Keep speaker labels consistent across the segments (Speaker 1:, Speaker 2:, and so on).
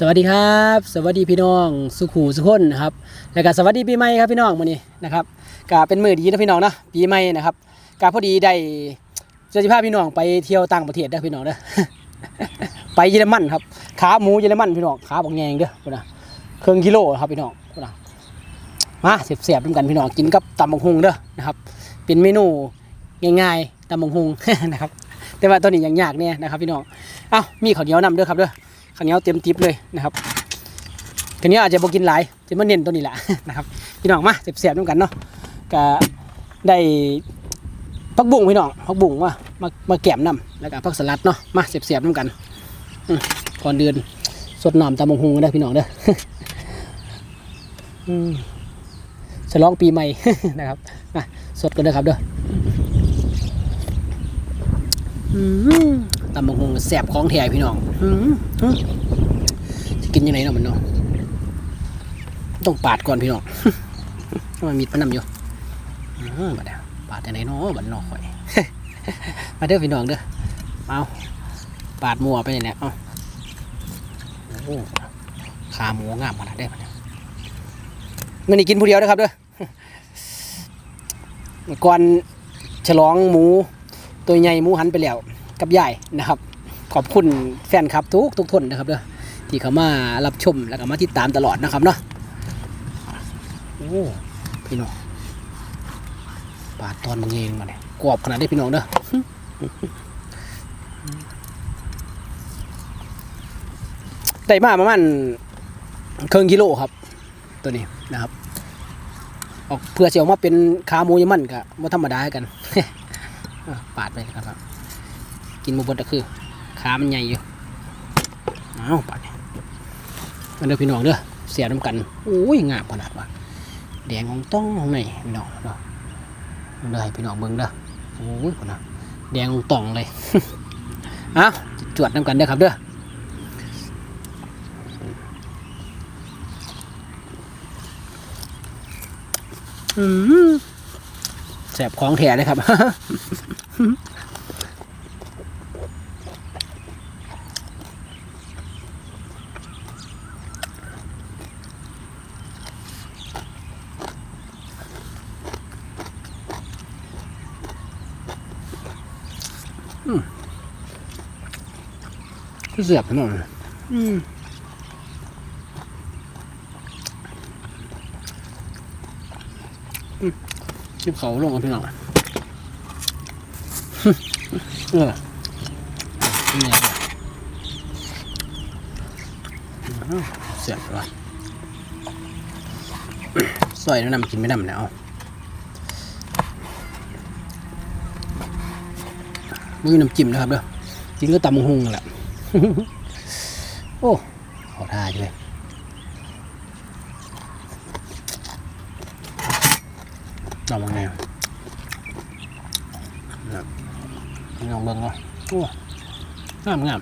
Speaker 1: สวัสดีครับ สวัสดีพี่น้องสุขูสุขคนนะครับแล้วก็สวัสดีปีใหม่ครับพี่น้องมื้อนี้นะครับก็เป็นมื้อดีนะพี่น้องเนาะปีใหม่นะครับก็พอดีได้จะสิพาพี่น้องไปเที่ยวต่างประเทศเด้อพี่น้องเด้อไปเยอรมันครับขาหมูเยอรมันพี่น้องขาบักแยงเด้อพุ่นน่ะครึ่องกิโลครับพี่น้องพุ่นน่ะมาเสียบๆด้วยกันพี่น้องกินกับตำบักฮุงเด้อนะครับเป็นเมนูง่ายๆตำบักฮุงนะครับแต่ว่าตัวนี้ยังยากเนี่ยนะครับพี่น้องเอ้ามีข้าวเหนียวนำเด้อครับเด้อ ข้าวเหนียวเต็มทิปเลยนะครับข้าวเหนียวอาจจะบ่กินหลายจะมาเน้นตัวนี้แหละนะครับพี่น้องมาเสียบๆด้วยกันเนาะก็ได้ผักบุ้งพี่น้องผักบุ้งว่ามามาแกมน้ำแล้วก็ผักสลัดเนาะมาเสียบๆด้วยกันก่อนเดือนสดหน้ำตามงฮงได้พี่น้องเด้อฉลองปีใหม่นะครับมาสดกันเด้อครับเด้ออืม ตำบักหงแสบของแท้พี่น้องจะกินยังไงเนาะมันเนาะต้องปาดก่อนพี่น้องมันมีดมันนำอยู่บัดเนี้ยปาดยังไงเนาะบัดนอกข่อยมาเด้อพี่น้องเด้อเอาปาดมัวไปเนี่ยเอาโอ้ขาหมูงามขนาดได้อบัดเนี้ยมันนี่กินผู้เดียวนะครับเด้อก่อนฉลองหมูตัวใหญ่หมูหันไปแล้ว กับยายนะครับ ขอบคุณแฟนคลับทุกทุกคนนะครับเด้อที่เขามารับชมแล้วก็มาติดตามตลอดนะครับเนาะโอ้พี่น้องปาดตอนบางเองมาเนี่ยกรอบขนาดนี้พี่น้องเด้อได้มาประมาณครึ่งกิโลครับ ตัวนี้นะครับ ออกเพื่อเสียวมาเป็นขาหมูยมันกะว่าธรรมดาให้กันปาดไปครับ กินหมูบดก็คือขามันใหญ่อยู่เอาปาดนี่มาเด้อพี่น้องเด้อเสียน้ำกันโอ้ยงามขนาดว่าแดงของต้องของไหนพี่น้องเนาะเด้อให้พี่น้องเบิ่งเด้อโอ้ยคนนะแดงของต้องเลยเอาจวดน้ำกันเด้อครับเด้อแสบของแท้เลยครับ เสียบหน่อยอืมอืมชิบเขาลงกันพี่น้องเออเนี่ยอืมเสียบว่ะซอยแล้วนำกินไม่นำแล้วมือน้ำจิ้มนะครับเด้อกินก็ตำบักหุงนั่นแหละ โอ้ขอท่าจังเลยลองมาไงนะครับลองเบิ่งเนาะโอ้งามงาม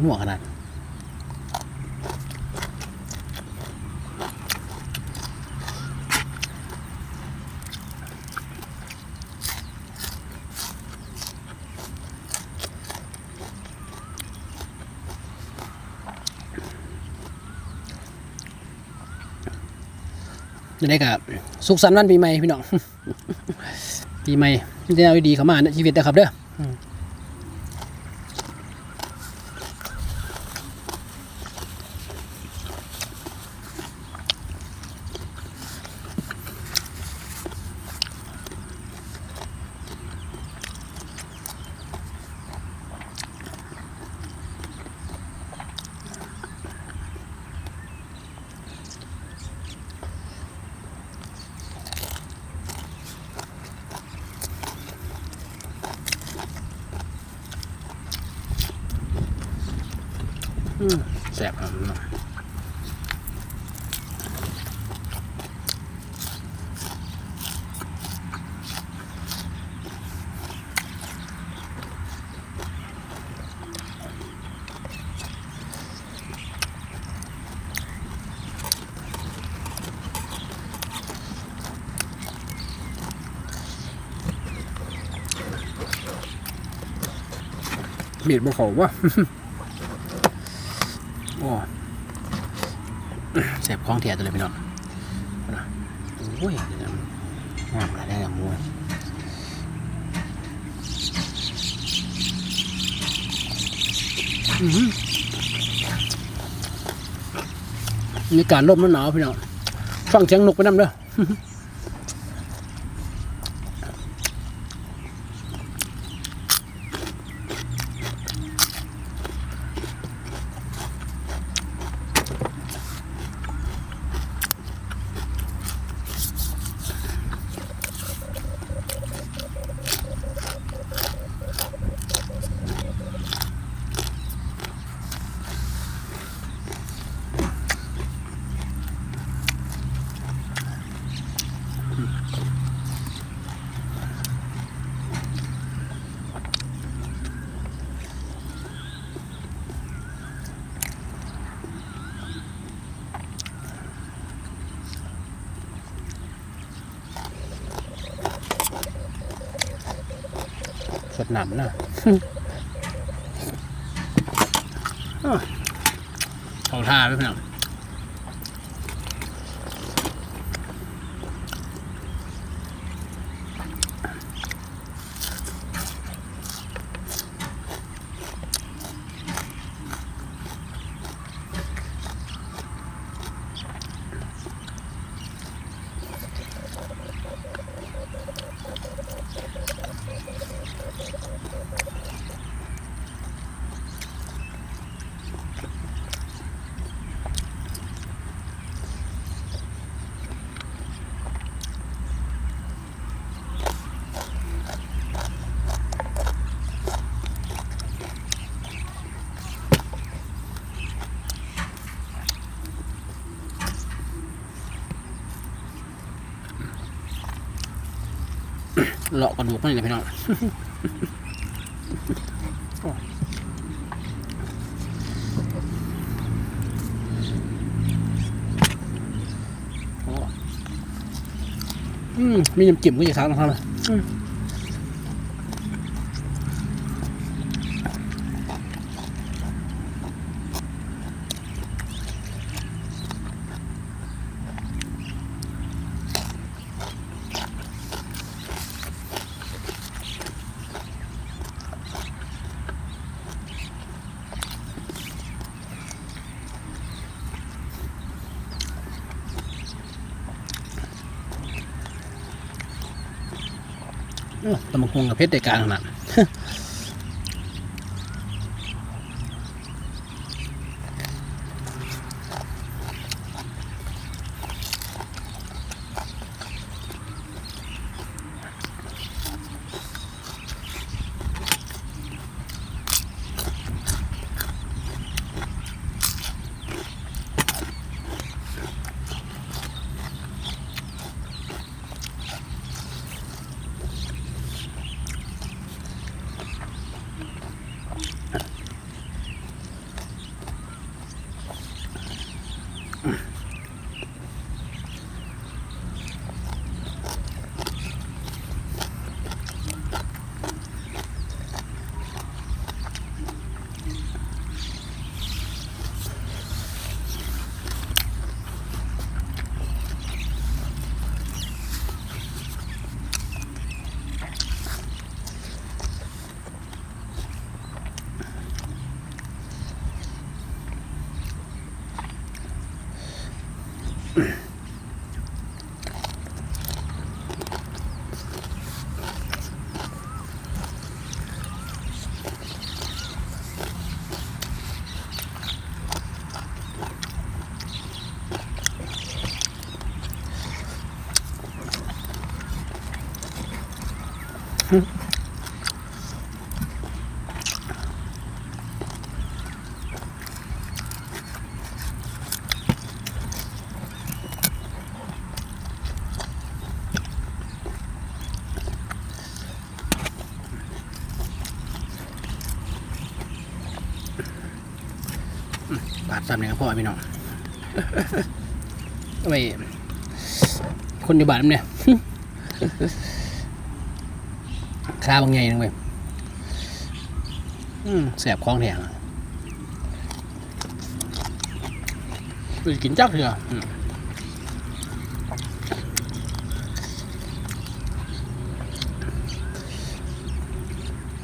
Speaker 1: หัวขนาด จะได้กับสุขสันต์วันปีใหม่พี่น้องปีใหม่จะเอาดีๆเข้ามาในชีวิตนะครับเด้อ ซ่บครับพี่น้องมีดบ่เขาวะ ทียตัวเลยพี่น้องนะโอ้ยงามอะไรได้กับมูอื้อหือมีการลมหนาวพี่น้องฟังเสียงนกไปน้ำเด้อ สดหนำนะเขาท่าไหมพี่น้อง เลาะกระดูกมันนี่แหลยพี่น้องอ้อืมมีน้ำจิ้มก็จะทานนะครับ ตะมังกฮงกับเพชรในการขนาด บาดซ้ำเนี่ยครับพ่อพี่น้องเอาไปคนอยู่บ้านเนี่ย คาบางไงนึงเว้ยอืมแสบคล้องแทงไปกินจักเถอะอืม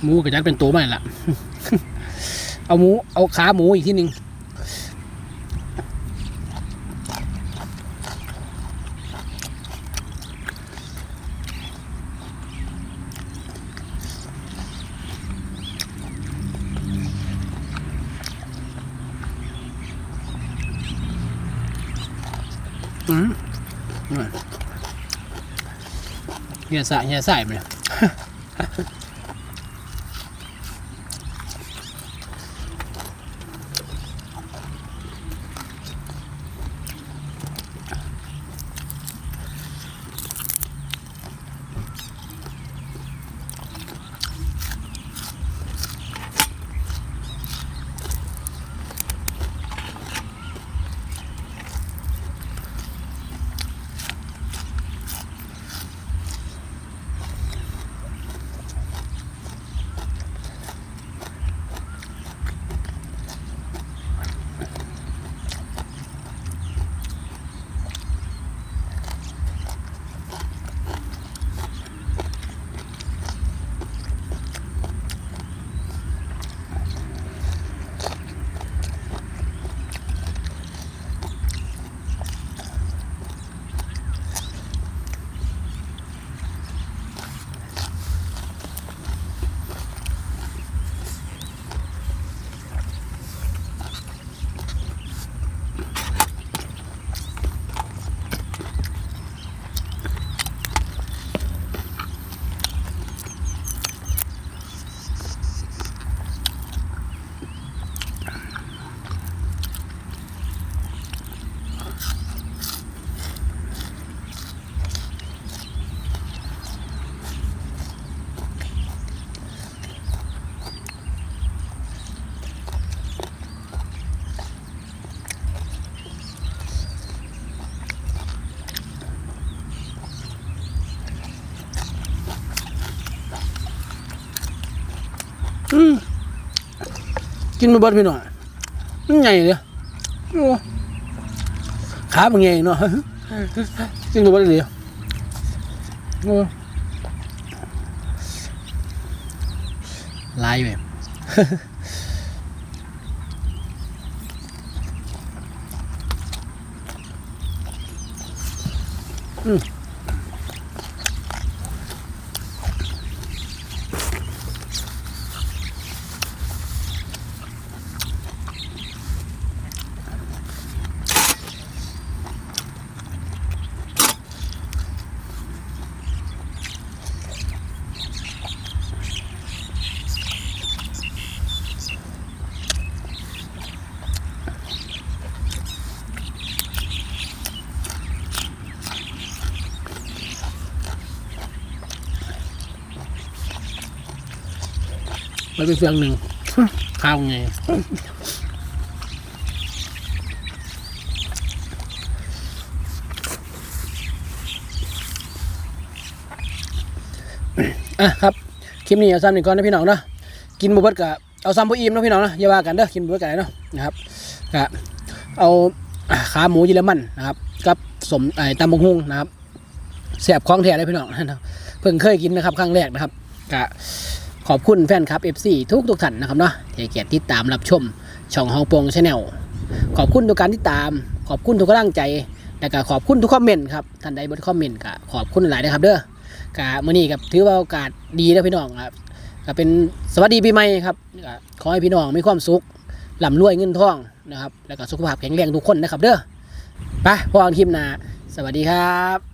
Speaker 1: หมูกระจัดเป็นตัวใหม่ละ เอาหมู เอาขาหมูอีกที่หนึ่ง อืม เฮียสายเฮียสายไปเลย อืม กินมาเบิดพี่หน่อยมันใหญ่เลยโอ้ขามันใหญ่เนาะกินมาเบิดเลยโอ้ลายแบบอืม มันเป็นเฟืองหนึ่งข้าวไงอะครับคลิปนี้เอาซ้ำหนึ่งก่อนนะพี่น้องเนาะกินบุเบิดกับเอาซ้ำผู้อิ่มนะพี่น้องนะอย่าว่ากันเด้อกินบุเบิดกันเนาะนะครับกะเอาขาหมูเยอรมันนะครับกับสมไอ้ตำบงฮุงนะครับแสบคล้องแท้เลยพี่น้องนะครับเพิ่งเคยกินนะครับครั้งแรกนะครับกะ ขอบคุณแฟนคลับ FC ทุกทุกท่านนะครับเนาะที่เกียรติติดตามรับชมช่องฮองโปงชาแนลขอบคุณทุกการติดตาม ขอบคุณทุกกำลังใจและก็ขอบคุณทุกคอมเมนต์ครับท่านใดบนคอมเมนต์ก็ขอบคุณหลายนะครับเด้อกะมื้อนี้กับถือว่าโอกาสดีนะพี่น้องครับก็เป็นสวัสดีปีใหม่ครับขอให้พี่น้องมีความสุขร่ำรวยเงินทองนะครับแล้วก็สุขภาพแข็งแรงทุกคนนะครับเด้อไปพอกันคลิปหน้าสวัสดีครับ